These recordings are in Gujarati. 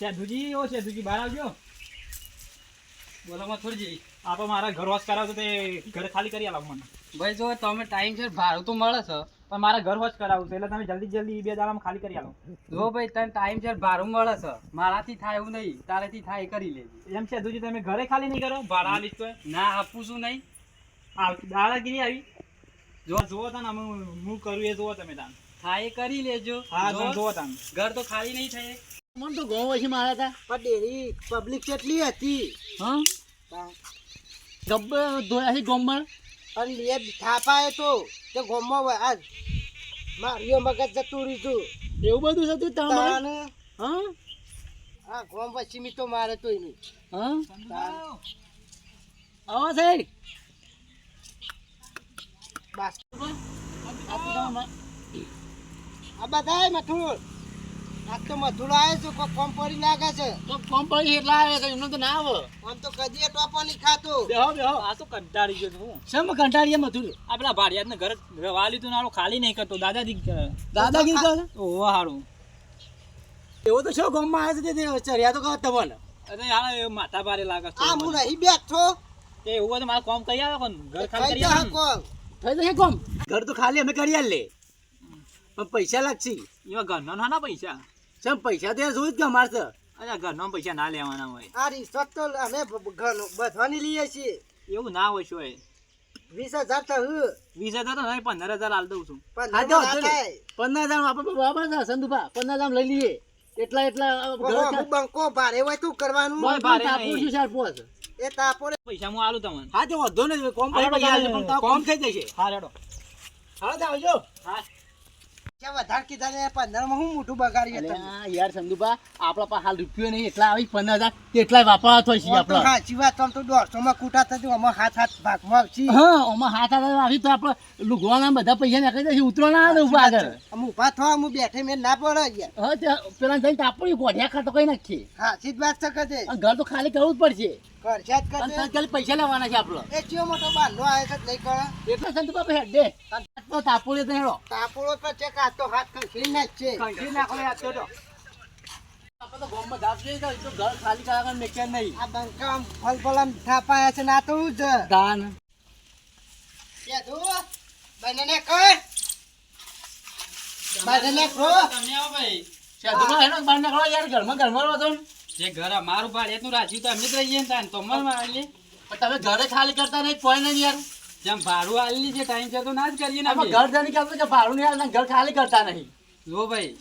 સેધુજી ઓ સેધુજી બહાર આવજો. બોલો મથુરજી આપણે મારા ઘર વોશ કરાવતો તે ઘર ખાલી કરી આલો મને. ભાઈ જો તમે ટાઈમ છે ભાડું તો મળે છે. પણ મારા ઘર વોશ કરાવું છે એટલે તમે જલ્દી જલ્દી બે દાડામાં ખાલી કરી આલો. જો ભાઈ તને ટાઈમ છે ભાડું મળે છે. મારાથી થાય એવું નહીં તારેથી થાય કરી લેજે. એમ છે સેધુજી તમે ઘરે ખાલી નહીં કરો? ભાડા આલીશ તો ના આપું છું નહીં. દાદાગીરી આવી? જો જુઓ તને અમે હું કરું એ જુઓ તમે તાન. થાય કરી લેજો. હા જો, તમે જુઓ તાન. ઘર તો ખાલી નહીં થાય મને તો ઘઉં પછી મારા હતા. પણ ડેરી પબ્લિક કેટલી હતી? હા? ધોયા છે ગોમમાં પણ લે થાપાએ તો તે ગોમમાં વ- આ માર્યો મગજ જતું રીતું એવું બધું થતું તમારે? હા? હા ગોમ પછી મી તો મારે તો નહીં. હા? આવો સાહેબ. બસ. આ બધા મથુર આ તો મથુર આવે છે કોઈ કોમ પડી લાગે છે. તો કોમ પડી એટલા આવે કે એમને તો ના આવે. આમ તો કદી ટોપો નહીં ખાતો. બેહો બેહો. આ તો કંટાળી ગયો હું. શેમ ગયા મથુર આ પેલા ભાડિયાતને ઘર વાલી લીધું નાળો ખાલી નહીં કરતો. દાદાજી દાદાગીરી કરે? ઓહો હારું. એવો તો શું ગોમમાં આવે છે તે ચર્યા તો કહો તમને? અરે એ માથા ભારે લાગે છે. આ હું નહીં બેઠો. તે એવું તો મારે કોમ કરી આવે કોણ ઘર ખાલી કરી આવે કોમ. થઈ જશે કોમ? ઘર તો ખાલી અમે કરી લે પણ પૈસા લાગશે. એવા ઘરનો ના પૈસા. શેમ પૈસા તો જોઈ જ કે અમારે તો? અરે ઘરનો પૈસા ના લેવાના હોય. આ રિસોર્ટ તો અમે બ- બ- બધવાની લઈએ છીએ. એવું ના હોય શું વીસ હજાર તો હું. વીસ હજાર તો નહીં પંદર હજાર હાલ દઉં છું. ના પંદર હજાર આપણે બરાબર છે સંદુભા. પંદર હજાર લઈ લઈએ. એટલા એટલા બંકો ભારે હોય તું કરવાનું. ભારે તાપું છું ચાર પોસ? એ તાપો પૈસા હું આલું તમને. હા તો વાંધો નહીં કોમ પણ કોમ થઈ જશે. હા રેડો. હા તો આવજો. હા. ક્યાં વધારે કીધા ને પંદરમાં હું મોટું બગાડી યાર સંદુભા આપણા પાસે હાલ રૂપિયો નહીં એટલા આવી પંદર હજાર એટલા વાપરવા તો આપણે. સાચી વાત આમ તો દોઢસો માં કૂટા થતું આમાં હાથ હાથ ભાગમાં આવશે. હા આમાં હાથ હાથ આવી તો આપણે લુગવાના બધા પૈસા નાખી દઈશું ઉતરો ના આવે ઊભા આગળ. આમ ઊભા થવા હું બેઠે મેં ના પડે યાર. હા તે પેલા જઈને તાપડી ગોઢિયા ખાતો કઈ નાખીએ હા સીધ વાત કદે ઘર તો ખાલી કરવું જ પડશે. જ ખાલી પૈસા લેવાના છે આપણે. એ ચિયો મોટો બાંધો આવે છે નહીં કરે એટલે સંદુભા હેડ દે. તો તાપોડી તો હેડો. તાપોળો તો છે કે આ તો હાથ ખસી ના જ છે. કંઠી નાખો યાર તો તો. આપણે તો ગામમાં ધાપ જઈએ તો તો ઘર ખાલી કરાવવાનું મેકે નહીં. આ બંકામ આમ ફલ ફલ આમ થાપાયા છે ના તો જ. દાન. કે તું બંને કર બંને પ્રો તમે આવો ભાઈ. શેઠુભા હેડો બહાર નીકળો યાર ઘરમાં ઘરમાં રહો તો જે ઘર અમારું ભાડેનું રાજી તો અમે જ રહીએ ને તાન તો અમારે મારી પણ તમે ઘરે ખાલી કરતા નહીં કોઈ નહીં યાર. જેમ ભાડું આલી છે ટાઈમ છે તો ના જ કરીએ ને ઘર જાણી કરતો કે ભાડું નહીં આલતા, ઘર ખાલી કરતા નહીં. જો ભાઈ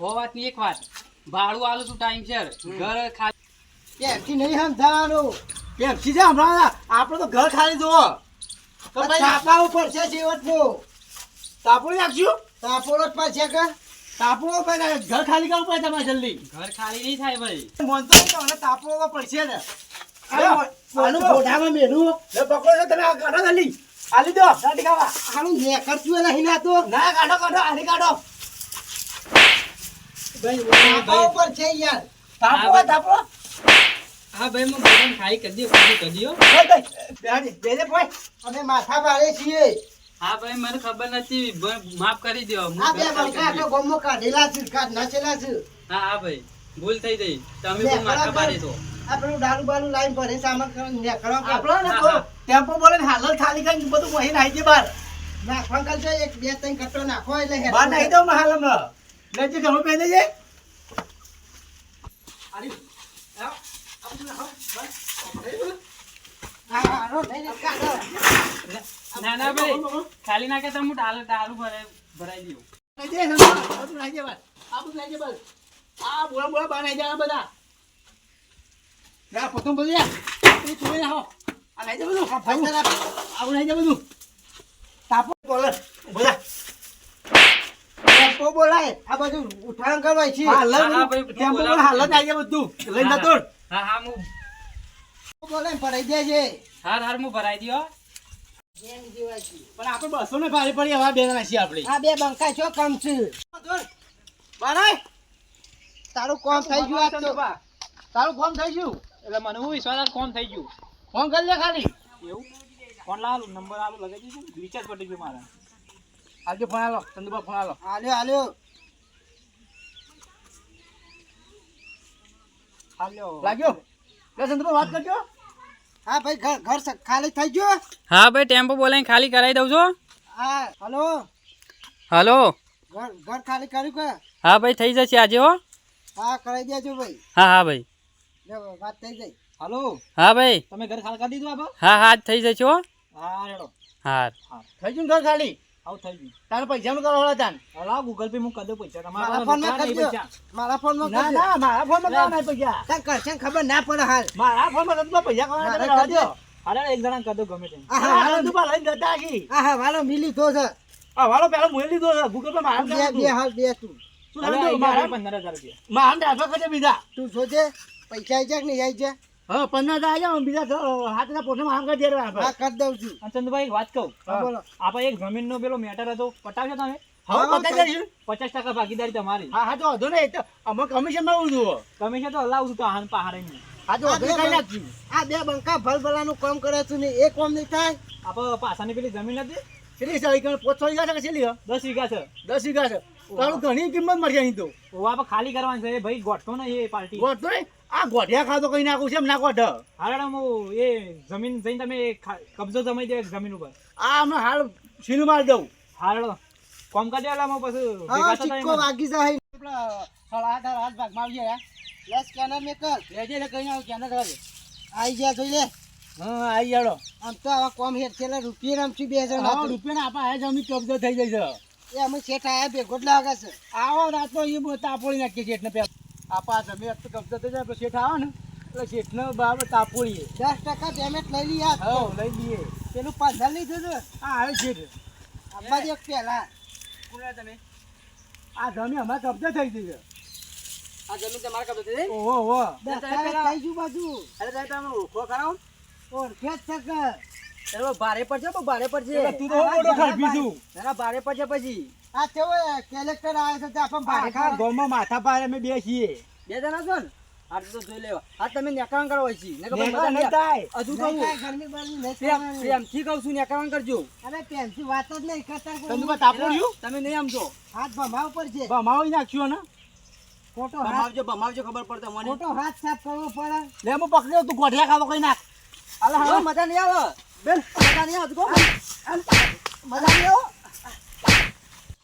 હો વાતની એક વાત. ભાડું આલું છું ટાઈમ છે. ઘર ખાલી ત્યાંથી નહીં સમજાવવાનું કેમ સીધા હમણાં? આપણે તો ઘર ખાલી જુઓ. છાપા ઉપર છે જીવતનું. તાપોડી નાખશું? તાપોળો જ પર કે? તાપોડો ઘર ખાલી કરવું પડે તમારે જલ્દી? ઘર ખાલી નહીં થાય ભાઈ. મન તો તાપો તાપોડો પડશે ને આનું ગોઢામાં મેલું લે પકડો ને તમે કાઢો જલ્દી આલી દો સાડી ખાવા આનું નેકરતું એ નહીં ના તો. ના કાઢો કાઢો આલી કાઢો. છાપા ઉપર છે યાર. તાપો તાપો હા ભાઈ હું ભોજન ખાઈ કદી કદી કદીઓ બેહાડી દે દે ભાઈ. અમે માથા ભારે છીએ. હા ભાઈ મને ખબર નથી. માફ કરી દો. હું બે. ગમો કાઢેલા છે કાઢ નાચેલા છે. હા હા ભાઈ. ભૂલ થઈ ગઈ. તમે માથા મારી પાડી દો. આ પેલું દારૂ બારૂ લાઈન ભરે સામાન કરવા નેકળો કર. આપણો ને હા, તો હા. ટેમ્પો બોલે ને ખાલી બધું વહી નાખી દે નાખવા કરજો એક બે ત્રણ કટ્ટો નાખો એટલે હેઠું. નાખી દો લેજે ઘણું પહેરી દેજે ભાઈ. ખાલી નાખે તો હું ડાલ ડાલું ભરાઈ ભરાઈ દઉં. આ બોલા બોલા બનાવી જાય બધા. ના પોતું બધું યાર તું જોઈ નાખો આ દે બધું. આ ભાઈ તરફ આવું દે બધું. તાપો. બોલે. બોલા ટેમ્પો બોલાય. આ બધું ઉઠાણ કરવાય છે. હાલ હા, હા, ભાઈ, ટેમ્પો. બોલે હાલ નાખી દે બધું. લઈને જતો. હા હા. હું બોલાય ભરાઈ દેજે હાર હાર હું ભરાઈ જેવા છે. પણ આપણે બસો ને ભારે પડી હવે બે છીએ આપણે. આ બે બંકા છો કમ છે. બારાય. તારું કોમ થઈ ગયું આ તો. તારું કોમ થઈ ગયું? એટલે મને હું વિશ્વાસ કોમ થઈ ગયું? ફોન કરી લે ખાલી. એવું? ફોન લાવ નંબર આલો લગાવી દીધું રિચાર્જ પટી ગયું મારા. આજે ફોન આલો. ચંદુભાઈ ફોન આલો. હાલ્યો હાલ્યો. હાલ્યો. લાગ્યો? લે સંતભાઈ વાત કરજો. હા ભાઈ ઘર ઘર ખાલી થઈ ગયો? હા ભાઈ ટેમ્પો બોલાવીને ખાલી કરાવી દઉં છો. હા હલો? હલો? ઘર ઘર ખાલી કર્યું કે? હા ભાઈ થઈ જશે આજે હો. હા કરાવી દેજો ભાઈ. હા હા ભાઈ. વાત થઈ જાય હાલો? હા ભાઈ. તમે ઘર ખાલી કરી દીધું આપ હા હા થઈ જશે હો. હા રેડો. હા થઈ ગયું ઘર ખાલી? આવું થઈ ગયું. તારે પૈસાનું કરો તાન. લાવ ગૂગલ પે હું કરી પૈસા. તમારા ફોનમાં રોકડા કરજો પૈસા. મારા ફોનમાં ના ના મારા ફોનમાં કરવા નહીં પૈસા. તાર કરશે ખબર ના પડે હાલ. મારા પૈસા કમાવાના મારે તમે રહેવા કરજો. અરે એક જણા કરી ગમે તેમ. હા હા, હા લઈને જતા હશી. હા હા વાલો મિલી તો છે. આ વાળો પેલો મોએ લીધો છે. ગૂગલ પે મારા બે હાલ બે તું. હતું? મારા જણા પંદર હજાર રૂપિયા. મારા ટ્રાન્સફર કરજે બીજા. તું સોચે પૈસા આવી જાય કે નહીં આવી જાય? હા પંદર આવી જાવ બીજા હાથના પોટમાં આમ કરી દે રે આપણે. હા કરી દઉં છું. અને ચંદુભાઈ એક વાત કહું. બોલો. આપણે એક જમીનનો પેલો મેટર હતો. પટાવશો તમે. પચાસ ટકા ભાગીદારી તમારી. હા હા તો વાંધો નહીં. તો અમે કમિશનમાં આવું છું તમે તો હલાવું છું તો આહાન પહાડે હા તો વાંધો કરી નાખશું. આ બે બંકા ભલભલાનું કામ કરે છે ને એ કામ નહીં થાય. આપણે પાછાની પેલી જમીન હતી? કેટલી સારી કે પોત વીઘા છે કે કેટલી દસ વીઘા છે. દસ વીઘા છે. તારું ઘણી કિંમત મળશે અહીં તો. આપણે ખાલી કરવાની છે. ભાઈ ગોઠતો ને એ પાર્ટી. ગોઠવો નહીં. આ ગોઠિયા ખાધો કઈ નાખું છે? એમ ના ગોઠ હારે હું એ જમીન જઈને તમે કબજો જમાઈ દે જમીન ઉપર. આ અમે હાલ સીલ માર દઉં. હારડો. કોમ કરી દેલા પછી હા ભેગા થતા સિક્કો વાગી જાય. આપણા સાડા આઠ હાથ ભાગમાં આવીએ યાર. લે સ્કેનર મેં કર લેજે લે કઈ આવ કેને કરે આવી ગયા જોઈ લે. હા આવી જાડો. આમ તો આવા કોમ હેર છેલ્લા રૂપિયા નામથી બે હજાર હા રૂપિયા આપા હે જમી કબજો થઈ જાય છે. એ અમે શેઠ આયા ભેગો જ લાગે છે. આવો રાતો એ તાપોળી નાખીએ છીએ એટલે આપા જમી તો કબજો થઈ જાય શેઠ આવો ને. એટલે શેઠને બરાબર તાપોળીએ દસ ટકા પેમેન્ટ લઈ લઈએ. હા લઈ લઈએ. પેલું પંદર લીધું થયું હા આવે શેઠ. આપવા દે પહેલા. તમે? આ જમી અમારે કબજો થઈ ગઈ છે. આ જમીન તમારા કબજો થઈ ઓહો ઓહો. દસ્તાવેજ થઈ ગયું બાજુ અરે સાહેબ તમે ઓળખો ખરા ઓળખે જ છે કે. ચલો ભારે પડશે ભારે પડશે. તું તો ભારે પડશે પછી. આ કેવો કેલેક્ટર આવે છે તે આપણને ભાડે ખા ખાવા. માથા પારે અમે બે છીએ. બે જણા છો ને? આ તો જોઈ લેવા. આ તમે નેકાણ કરો હોય છે નહીં નહીં થાય. હજુ કહું ગરમી બરમી નહીં પ્રેમ. પ્રેમથી કહું છું નેકાણ કરજો અરે પેનથી વાત જ નહીં કરતા કોઈ. તને કોઈ તમે નહીં સમજો હાથ ભમાવ પર છે. ભમાવી નાખ્યો ને? ખોટો ભમાવજો ભમાવજો ખબર પડતો મને ખોટો હાથ સાફ કરવો પડે. લે હું પકડ્યો તું ગોઠિયા ખાવા કઈ નાખ. અલા હવે મજા નહીં આવે. બેન. મજા નહીં આવે. મજા નહીં આવો?